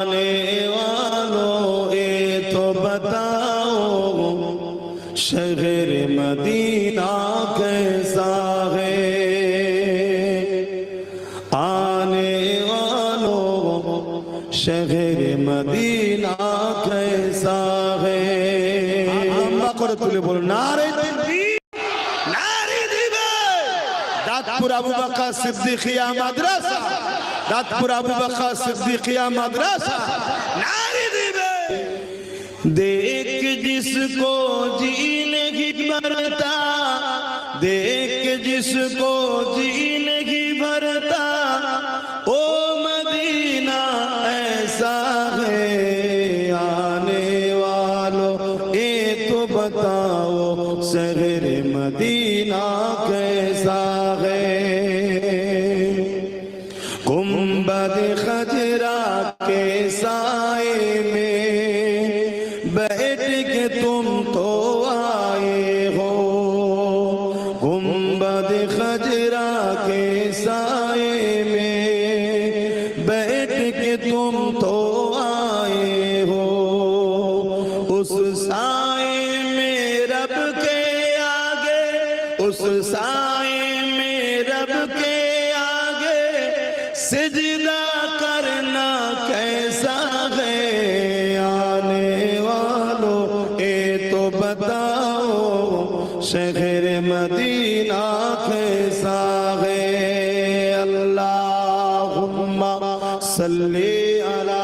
आने वालों ये तो बताओ शहर मदीना कैसा है आने वालों शहर मदीना कैसा है লম্বা করে তুলে বলুন নারে নারী ابو بکر صدیقیہ مدرسہ دات پور ابو بکر صدیقیہ مدرسہ۔ ناری دیبے دیکھ جس کو جینے کی مرتا دیکھ جس کو جینے کی بھرتا، او مدینہ ایسا ہے، آنے والوں اے تو بتاؤ، شہر مدینہ کیسا کجرا کے سائے میں بیٹھ کے تم تو آئے ہو۔ گنبد خجرا کے سائے میں بیٹھ کے تم تو آئے ہو۔ اس سائے میں رب کے آگے، اس سائے میں رب کے آگے، سجدہ शहर मदीना कैसा है अल्लाहुम्मा सल्ली अला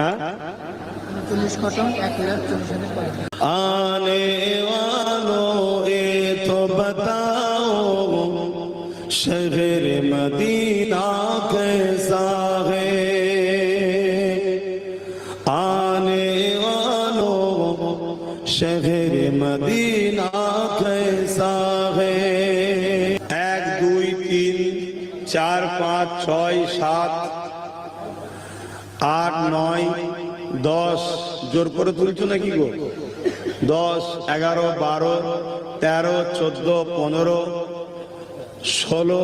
हाँ? চল্লিশ খতম এক লাখ চল্লিশ হাজার পাঁচ आने वालों ये तो बताओ शहर मदीना শহর মদিনা কেসা হে এক, দুই, তিন, চার, পাঁচ, ছয়, সাত, আট, নয়, দশ। জোর করে তুলছো নাকি গো? দশ, এগারো, বারো, তেরো, চোদ্দ, পনেরো, ষোলো